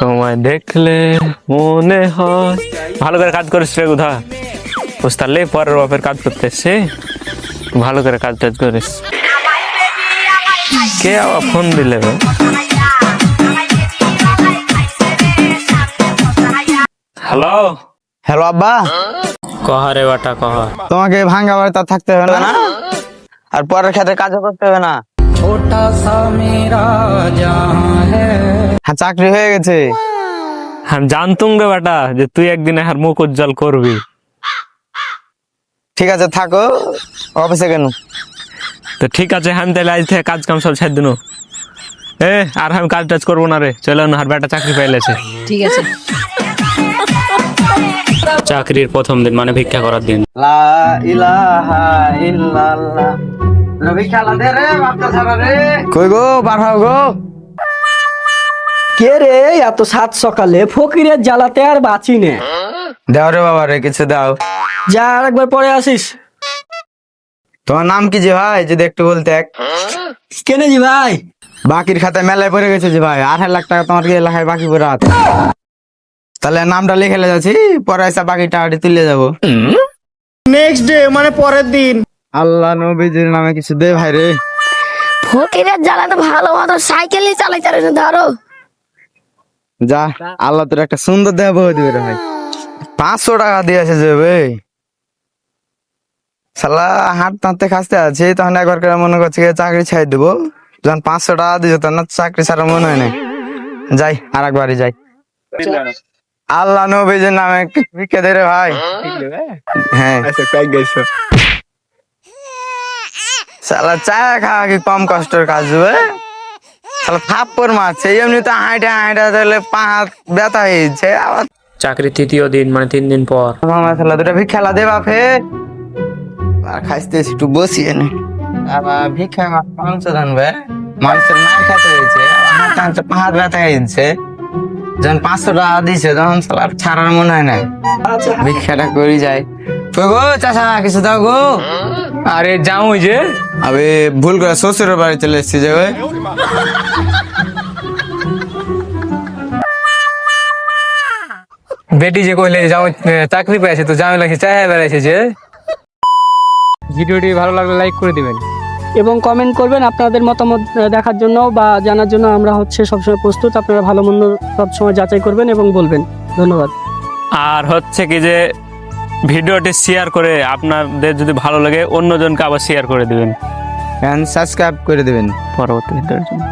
তোমায় দেখলে মনে হয়। ভালো করে কাজ করিস রে কোথা বুঝতে পরের বাপের কাজ করতে এসছে ভালো করে কাজ টাজ করিস। কে আবার ফোন দিলে হ্যালো হ্যালো আব্বা? কহ রে বাটা কহ তোমাকে ভাঙ্গা বাড়িতে থাকতে হবে না আর পরের ক্ষেত্রে কাজও করতে হবে না। হ্যাঁ চাকরি হয়ে গেছে। হ্যাঁ জানতুম রে বাটা যে তুই একদিন আর মুখ উজ্জ্বল করবি। ঠিক আছে থাকো। অফিসে কেন? তো ঠিক আছে হ্যাঁ তাহলে আজ থেকে কাজ কাম সব ছেড়ে দিন। এ আর আমি কাজ টাজ করব না রে। চলো না আর বেটা চাকরি পাইলেছে ঠিক আছে। চাকরির প্রথম দিন মানে ভিক্ষা করার দিন। লা ইলাহা ইল্লাল্লাহ। রবি খেলা দে রে বাচ্চা ছাড়া রে। কই গো বার হও গো। কে রে? এত সাত সকালে ফকিরের জ্বালাতে আর বাঁচি নে। দাও রে বাবা রে কিছু দাও। যা আর একবার পরে আসিস। তোমার নাম কি যে ভাই? যদি একটু বলতে। এক কেনে জি ভাই? বাকির খাতায় মেলায় পড়ে গেছে যে ভাই। আঠারো লাখ টাকা তোমার কি এলাকায় বাকি পড়ে আছে। তাহলে নামটা লিখে যাচ্ছি। পরে এসে বাকি টাকাটি তুলে যাব। নেক্সট ডে মানে পরের দিন। আল্লাহ নবীজির নামে কিছু দে ভাই রে। ফকিরের জ্বালাতে ভালো মতো সাইকেলই চালাইতে ধরো। যা আল্লাহ তোর একটা সুন্দর দেহ বউ দিবে রে ভাই। পাঁচশো টাকা দিয়েছে যে ভাই। সালা হাত তাঁতে খাসতে আছে তখন একবার করে মনে করছে চাকরি ছাই দেবো। যখন পাঁচশো টাকা দিয়েছে তখন চাকরি ছাড়া মনে হয় না যাই আর একবারই যাই। আল্লাহ নবীজির নামে ভিক্ষা দে রে ভাই। হ্যাঁ। সালা চা খাওয়া কি কম কষ্টের কাজ হবে সালা থাপ্পর মারছে এমনি তো হাঁটা হাঁটা তাহলে পা হাত ব্যথা হয়েছে। আবার চাকরির তৃতীয় দিন মানে তিন দিন পর। মামা খেলা দুটা ভিক্ষা খেলা দে বাপে। আর খাইতে একটু বসিয়ে নে আবার ভিক্ষা মাংস জানবে মাংসের মার খেতে হয়েছে হাত হাত ব্যথা হয়েছে। যখন পাঁচশো টাকা দিছে তখন সালা আর ছাড়ার মনে হয় না ভিক্ষাটা করি যায় গো চাষা কিছু দাও গো। আরে যাও যে। আবে ভুল করে শ্বশুরের বাড়ি চলে এসেছি যে বেটি যে কইলে যাও চাকরি পেয়েছে তো যাও লাগছে চাই বেড়াইছে যে? ভিডিওটি ভালো লাগলে লাইক করে দিবেন। এবং কমেন্ট করবেন আপনাদের মতামত দেখার জন্য বা জানার জন্য আমরা হচ্ছে সবসময় প্রস্তুত। আপনারা ভালো মন্দ সবসময় যাচাই করবেন এবং বলবেন। ধন্যবাদ। আর হচ্ছে কি যে ভিডিওটি শেয়ার করে আপনাদের যদি ভালো লাগে অন্যজনকে আবার শেয়ার করে দেবেন। সাবস্ক্রাইব করে দেবেন। পরবর্তী ভিডিওর জন্য।